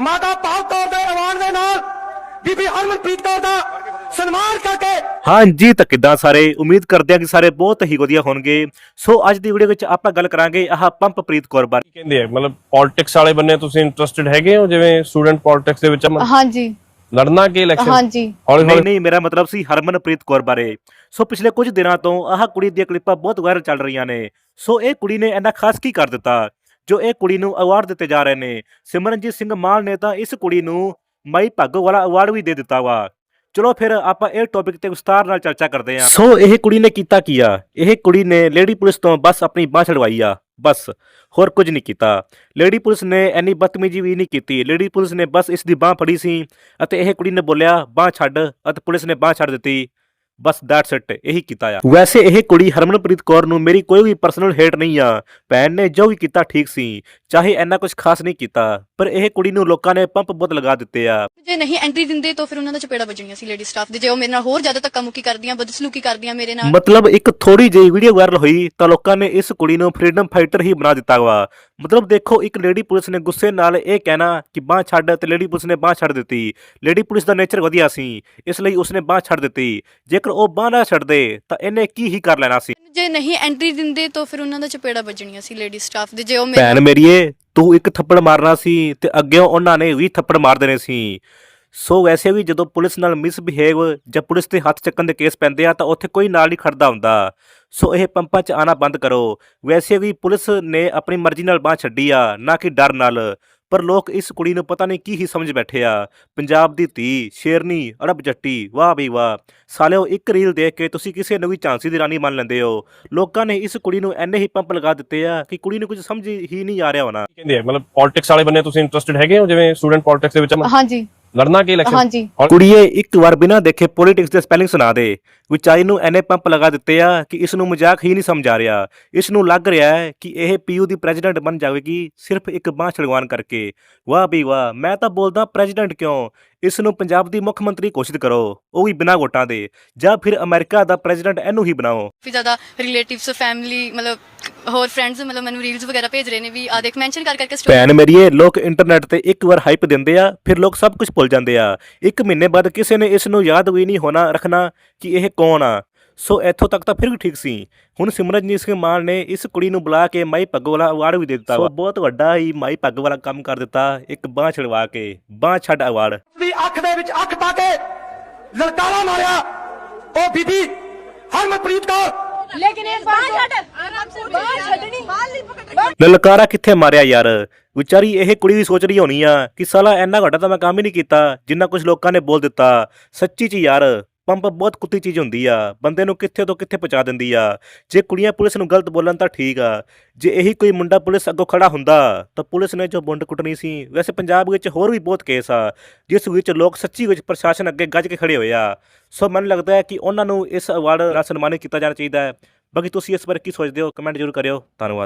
ਮਾਤਾ ਕੌਰ ਦੇ ਐਵਾਰਡ ਦੇ ਨਾਲ ਬੀਬੀ ਹਰਮਨਪ੍ਰੀਤ ਕੌਰ ਦਾ ਸਨਮਾਨ ਕਰਕੇ ਹਾਂਜੀ ਤਾਂ ਕਿੱਦਾਂ ਸਾਰੇ? ਉਮੀਦ ਕਰਦੇ ਹਾਂ ਕਿ ਸਾਰੇ ਬਹੁਤ ਹੀ ਵਧੀਆ ਹੋਣਗੇ। ਸੋ ਅੱਜ ਦੀ ਵੀਡੀਓ ਵਿੱਚ ਆਪਾਂ ਗੱਲ ਕਰਾਂਗੇ ਆਹ ਪੰਪਪ੍ਰੀਤ ਕੌਰ ਬਾਰੇ। ਕੀ ਕਹਿੰਦੇ ਆ? ਮਤਲਬ ਪੋਲਿਟਿਕਸ ਵਾਲੇ ਬੰਨੇ ਤੁਸੀਂ ਇੰਟਰਸਟਿਡ ਹੈਗੇ ਹੋ? ਜਿਵੇਂ ਸਟੂਡੈਂਟ ਪੋਲਿਟਿਕਸ ਦੇ ਵਿੱਚ? ਹਾਂਜੀ। ਲੜਨਾ ਕਿ ਇਲੈਕਸ਼ਨ ਹਾਂਜੀ। ਹੌਲੀ ਨਹੀਂ ਹੌਲੀ ਨਹੀਂ ਮੇਰਾ ਮਤਲਬ ਸੀ ਹਰਮਨਪ੍ਰੀਤ ਕੌਰ ਬਾਰੇ। ਸੋ ਪਿਛਲੇ ਕੁਝ ਦਿਨਾਂ ਤੋਂ ਆਹ ਕੁੜੀ ਦੀਆਂ ਕਲਿੱਪਾਂ ਬਹੁਤ ਵਾਇਰਲ ਚੱਲ ਰਹੀਆਂ ਨੇ। ਸੋ ਇਹ ਕੁੜੀ ਨੇ ਇੰਨਾ ਖਾਸ ਕੀ ਕਰ ਦਿੱਤਾ? ਜੋ ਇਹ ਕੁੜੀ ਨੂੰ ਅਵਾਰਡ ਦਿੱਤੇ ਜਾ ਰਹੇ ਨੇ। ਸਿਮਰਨਜੀਤ ਸਿੰਘ ਮਾਨ ਨੇ ਤਾਂ ਇਸ ਕੁੜੀ ਨੂੰ ਮਈ ਭਾਗੋ ਵਾਲਾ ਅਵਾਰਡ ਵੀ ਦੇ ਦਿੱਤਾ ਵਾ। ਚਲੋ ਫਿਰ ਆਪਾਂ ਇਹ ਟੌਪਿਕ ਤੇ ਵਿਸਤਾਰ ਨਾਲ ਚਰਚਾ ਕਰਦੇ ਹਾਂ। ਸੋ ਇਹ ਕੁੜੀ ਨੇ ਕੀਤਾ ਕੀ ਆ? ਇਹ ਕੁੜੀ ਨੇ ਲੇਡੀ ਪੁਲਿਸ ਤੋਂ ਬਸ ਆਪਣੀ ਬਾਹ ਛਡਵਾਈ ਆ, ਬਸ। ਹੋਰ ਕੁਝ ਨਹੀਂ ਕੀਤਾ। ਲੇਡੀ ਪੁਲਿਸ ਨੇ ਐਨੀ ਬਦਤਮੀਜੀ ਵੀ ਨਹੀਂ ਕੀਤੀ। ਲੇਡੀ ਪੁਲਿਸ ਨੇ ਬਸ ਇਸ ਦੀ ਬਾਹ ਫੜੀ ਸੀ ਅਤੇ ਇਹ ਕੁੜੀ ਨੇ ਬੋਲਿਆ, ਬਾਹ ਛੱਡ ਅਤੇ ਪੁਲਿਸ ਨੇ ਬਾਹ ਛੱਡ ਦਿੱਤੀ। ਬਸ ਦੈਟਸ ਇਟ ਇਹੀ ਕੀਤਾ ਆ। ਵੈਸੇ ਇਹ ਕੁੜੀ ਹਰਮਨਪ੍ਰੀਤ ਕੌਰ ਨੂੰ ਮੇਰੀ ਕੋਈ ਵੀ ਪਰਸਨਲ ਹੇਟ ਨਹੀਂ ਆ। ਭੈਣ ਨੇ ਜੋ ਵੀ ਕੀਤਾ ਠੀਕ ਸੀ ਚਾਹੇ ਇੰਨਾ ਕੁਝ ਖਾਸ ਨਹੀਂ ਕੀਤਾ ਪਰ ਇਹ ਕੁੜੀ ਨੂੰ ਲੋਕਾਂ ਨੇ ਪੰਪ ਬਹੁਤ ਲਗਾ ਦਿੱਤੇ ਆ। ਜੇ ਨਹੀਂ ਐਂਟਰੀ ਦਿੰਦੇ ਤਾਂ ਫਿਰ ਉਹਨਾਂ ਦਾ ਚਪੇੜਾ ਵੱਜਣੀਆਂ ਸੀ ਲੇਡੀ ਸਟਾਫ ਦੇ। ਜੇ ਉਹ ਮੇਰੇ ਨਾਲ ਹੋਰ ਜ਼ਿਆਦਾ ਧੱਕਾ ਮੁੱਕੀ ਕਰਦੀਆਂ ਬਦਸਲੂਕੀ ਕਰਦੀਆਂ ਮੇਰੇ ਨਾਲ। ਮਤਲਬ ਇੱਕ ਥੋੜੀ ਜਿਹੀ ਵੀਡੀਓ ਵਾਇਰਲ ਹੋਈ ਤਾਂ ਲੋਕਾਂ ਨੇ ਇਸ ਕੁੜੀ ਨੂੰ ਫਰੀडम ਫਾਈਟਰ ਹੀ ਬਣਾ ਦਿੱਤਾ ਵਾ। ਮਤਲਬ ਦੇਖੋ ਇੱਕ ਲੇਡੀ ਪੁਲਿਸ ਨੇ ਗੁੱਸੇ ਨਾਲ ਇਹ ਕਹਿਣਾ ਕਿ ਬਾਹ ਛੱਡ ਤੇ ਲੇਡੀ ਪੁਲਿਸ ਨੇ ਬਾਹ ਛੱਡ ਦਿੱਤੀ। ਲੇਡੀ ਪੁਲਿਸ ਦਾ ਨੇਚਰ ਵਧੀਆ ਸੀ ਇਸ ਲਈ ਉਸਨੇ ਬਾਹ ਛੱਡ ਦਿੱਤੀ। ਜੇਕਰ ਉਹ ਬਾਹ ਨਾ ਛੱਡਦੇ ਤਾਂ ਇਹਨੇ ਕੀ ਹੀ ਕਰ ਲੈਣਾ ਸੀ? ਜੇ ਨਹੀਂ ਐਂਟਰੀ ਦਿੰਦੇ ਤਾਂ ਫਿਰ ਉਹਨਾਂ ਦਾ ਚਪੇੜਾ ਵੱਜਣੀਆਂ ਸੀ ਲੇਡੀ ਸਟਾਫ ਦੇ ਜੇ ਉਹ ਮੇਰੇ ਭੈਣ ਮੇਰੀਏ ਤੂੰ ਇੱਕ ਥੱਪੜ ਮਾਰਨਾ ਸੀ ਤੇ ਅੱਗੇ ਉਹਨਾਂ ਨੇ 20 ਥੱਪੜ ਮਾਰ ਦੇਣੇ ਸੀ। ਸੋ ਵੈਸੇ ਵੀ ਜਦੋਂ ਪੁਲਿਸ ਨਾਲ ਮਿਸਬਿਹੇਵ ਜਾਂ ਪੁਲਿਸ ਤੇ ਹੱਥ ਚੱਕਣ ਦੇ ਕੇਸ ਪੈਂਦੇ ਆ ਤਾਂ ਉੱਥੇ ਕੋਈ ਨਾਲ ਨਹੀਂ ਖੜਦਾ ਹੁੰਦਾ। ਸੋ ਇਹ ਪੰਪਾਂ 'ਚ ਆਣਾ ਬੰਦ ਕਰੋ। ਵੈਸੇ ਵੀ ਪੁਲਿਸ ਨੇ ਆਪਣੀ ਮਰਜ਼ੀ ਨਾਲ ਬਾਹ ਛੱਡੀ ਆ ਨਾ ਕਿ ਡਰ ਨਾਲ। ਪਰ ਲੋਕ ਇਸ ਕੁੜੀ ਨੂੰ ਪਤਾ ਨਹੀਂ ਕੀ ਹੀ ਸਮਝ ਬੈਠੇ ਆ। ਪੰਜਾਬ ਦੀ ਧੀ ਸ਼ੇਰਨੀ ਅਰਬ ਜੱਟੀ ਵਾਹ ਬਈ ਵਾਹ। ਸਾਲਿਓ ਇੱਕ ਰੀਲ ਦੇਖ ਕੇ ਤੁਸੀਂ ਕਿਸੇ ਨੂੰ ਵੀ ਝਾਂਸੀ ਦੀ ਰਾਣੀ ਮੰਨ ਲੈਂਦੇ ਹੋ। ਲੋਕਾਂ ਨੇ ਇਸ ਕੁੜੀ ਨੂੰ ਐਨੇ ਹੀ ਪੰਪ ਲਗਾ ਦਿੱਤੇ ਆ ਕਿ ਕੁੜੀ ਨੂੰ ਕੁਝ ਸਮਝ ਹੀ ਨਹੀਂ ਆ ਰਿਹਾ ਹੋਣਾ। ਕਹਿੰਦੇ ਆ? ਮਤਲਬ ਪੋਲਿਟਿਕਸ ਵਾਲੇ ਬੰਨੇ ਤੁਸੀਂ ਇੰਟਰਸਟਿਡ ਹੈਗੇ ਹੋ? ਜਿਵੇਂ ਸਟੂਡੈਂਟ ਪੋਲਿਟਿਕਸ ਦੇ ਵਿੱਚ? ਹਾਂਜੀ। ਲੜਨਾ ਕਿ ਇਲੈਕਸ਼ਨ ਹਾਂਜੀ। ਕੁੜੀਏ ਇੱਕ ਵਾਰ ਬਿਨਾਂ ਦੇਖੇ ਪੋਲਿਟਿਕਸ ਦੇ ਸਪੈਲਿੰਗ ਸੁਣਾ ਦੇ। ਵਿਚਾਰੀ ਨੂੰ ਐਨੇ ਪੰਪ ਲਗਾ ਦਿੱਤੇ ਆ ਕਿ ਇਸ ਨੂੰ ਮਜ਼ਾਕ ਹੀ ਨਹੀਂ ਸਮਝ ਰਿਹਾ। ਇਸ ਨੂੰ ਲੱਗ ਰਿਹਾ ਹੈ ਕਿ ਇਹ ਪੀਯੂ ਦੀ ਪ੍ਰੈਜ਼ੀਡੈਂਟ ਬਣ ਜਾਵੇਗੀ ਸਿਰਫ ਇੱਕ ਬਾਂਹ ਛੜਵਾਨ ਕਰਕੇ। ਵਾਹ ਵੀ ਵਾਹ ਮੈਂ ਤਾਂ ਬੋਲਦਾ ਪ੍ਰੈਜ਼ੀਡੈਂਟ ਕਿਉਂ? ਇਸ ਨੂੰ ਪੰਜਾਬ ਦੀ ਮੁੱਖ ਮੰਤਰੀ ਘੋਸ਼ਿਤ ਕਰੋ ਉਹ ਵੀ ਬਿਨਾਂ ਵੋਟਾਂ ਦੇ। ਜਾਂ ਫਿਰ ਅਮਰੀਕਾ ਦਾ ਪ੍ਰੈਜ਼ੀਡੈਂਟ ਇਹਨੂੰ ਹੀ ਬਣਾਓ। ਕਾਫੀ ਜ਼ਿਆਦਾ ਰਿਲੇਟਿਵਸ ਫੈਮਿਲੀ ਮਤਲਬ ਹੋਰ ਫਰੈਂਡਸ ਮਤਲਬ ਮੈਨੂੰ ਰੀਲਸ ਵਗੈਰਾ ਭੇਜ ਰਹੇ ਨੇ ਵੀ ਆ ਦੇਖ ਮੈਂਸ਼ਨ ਕਰ ਕਰਕੇ ਭੈਣ ਮੇਰੀਏ ਲੋਕ ਇੰਟਰਨੈਟ ਤੇ ਇੱਕ ਵਾਰ ਹਾਈਪ ਦਿੰਦੇ ਆ ਫਿਰ ਲੋਕ ਸਭ ਕੁਝ ਭੁੱਲ ਜਾਂਦੇ ਆ। ਇੱਕ ਮਹੀਨੇ ਬਾਅਦ ਕਿਸੇ ਨੇ ਇਸ ਨੂੰ ਯਾਦ ਵੀ ਨਹੀਂ ਹੋਣਾ ਰੱਖਣਾ ਕਿ ਇਹ ਕੌਣ ਆ? ਸੋ ਇੱਥੋਂ ਤੱਕ ਤਾਂ ਫਿਰ ਵੀ ਠੀਕ ਸੀ। ਹੁਣ ਸਿਮਰਨਜੀਤ ਸਿੰਘ ਮਾਨ ਨੇ ਇਸ ਕੁੜੀ ਨੂੰ ਬੁਲਾ ਕੇ ਮਾਈ ਪੱਗ ਵਾਲਾ ਅਵਾਰਡ ਵੀ ਦੇ ਦਿੱਤਾ ਸੋ ਬਹੁਤ ਵੱਡਾ ਹੀ ਮਾਈ ਪੱਗ ਵਾਲਾ ਕੰਮ ਕਰ ਦਿੱਤਾ। ਇੱਕ ਬਾਹ ਛੜਵਾ ਕੇ ਬਾਹ ਛੱਡ ਅਵਾਰਡ ਦੀ ਅੱਖ ਦੇ ਵਿੱਚ ਅੱਖ ਪਾ ਕੇ ਲਲਕਾਰਾ ਮਾਰਿਆ। ਉਹ ਬੀਬੀ ਹਰਮਨਪ੍ਰੀਤ ਕੌਰ। ਲੇਕਿਨ ਇਹ ਬਾਹ ਛੱਡ ਆਰਾਮ ਸੇ ਬਾਹ ਛੱਡਣੀ। ਬਾਹ ਨਹੀਂ ਪਕੜਨੀ ਲਲਕਾਰਾ ਕਿੱਥੇ ਮਾਰਿਆ ਯਾਰ? ਵਿਚਾਰੀ ਇਹ ਕੁੜੀ ਵੀ ਸੋਚ ਰਹੀ ਹੋਣੀ ਆ ਕਿ ਸਾਲਾ ਇੰਨਾ ਘਟਾ ਤਾਂ ਮੈਂ ਕੰਮ ਹੀ ਨਹੀਂ ਕੀਤਾ ਜਿੰਨਾ ਕੁਝ ਲੋਕਾਂ ਨੇ ਬੋਲ ਦਿੱਤਾ। ਸੱਚੀ ਚ ਯਾਰ ਪੰਪ ਬਹੁਤ ਕੁੱਤੀ ਚੀਜ਼ ਹੁੰਦੀ ਆ, ਬੰਦੇ ਨੂੰ ਕਿੱਥੇ ਤੋਂ ਕਿੱਥੇ ਪਹੁੰਚਾ ਦਿੰਦੀ ਆ। ਜੇ ਕੁੜੀਆਂ ਪੁਲਿਸ ਨੂੰ ਗਲਤ ਬੋਲਣ ਤਾਂ ਠੀਕ ਆ, ਜੇ ਇਹੀ ਕੋਈ ਮੁੰਡਾ ਪੁਲਿਸ ਅੱਗੋਂ ਖੜਾ ਹੁੰਦਾ, ਤਾਂ ਪੁਲਿਸ ਨੇ ਜੋ ਬੁੰਡ ਕੁੱਟਣੀ ਸੀ, ਵੈਸੇ ਪੰਜਾਬ ਵਿੱਚ ਹੋਰ ਵੀ ਬਹੁਤ ਕੇਸ ਆ, ਜਿਸ ਵਿੱਚ ਲੋਕ ਸੱਚੀ ਵਿੱਚ ਪ੍ਰਸ਼ਾਸਨ ਅੱਗੇ ਗੱਜ ਕੇ ਖੜੇ ਹੋਏ ਆ। ਸੋ ਮੈਨੂੰ ਲੱਗਦਾ ਹੈ ਕਿ ਉਹਨਾਂ ਨੂੰ ਇਸ ਅਵਾਰਡ ਨਾਲ ਸਨਮਾਨਿਤ ਕੀਤਾ ਜਾਣਾ ਚਾਹੀਦਾ ਹੈ। ਬਾਕੀ ਤੁਸੀਂ ਇਸ ਬਾਰੇ ਕੀ ਸੋਚਦੇ ਹੋ? ਕਮੈਂਟ ਜ਼ਰੂਰ ਕਰਿਓ। ਧੰਨਵਾਦ।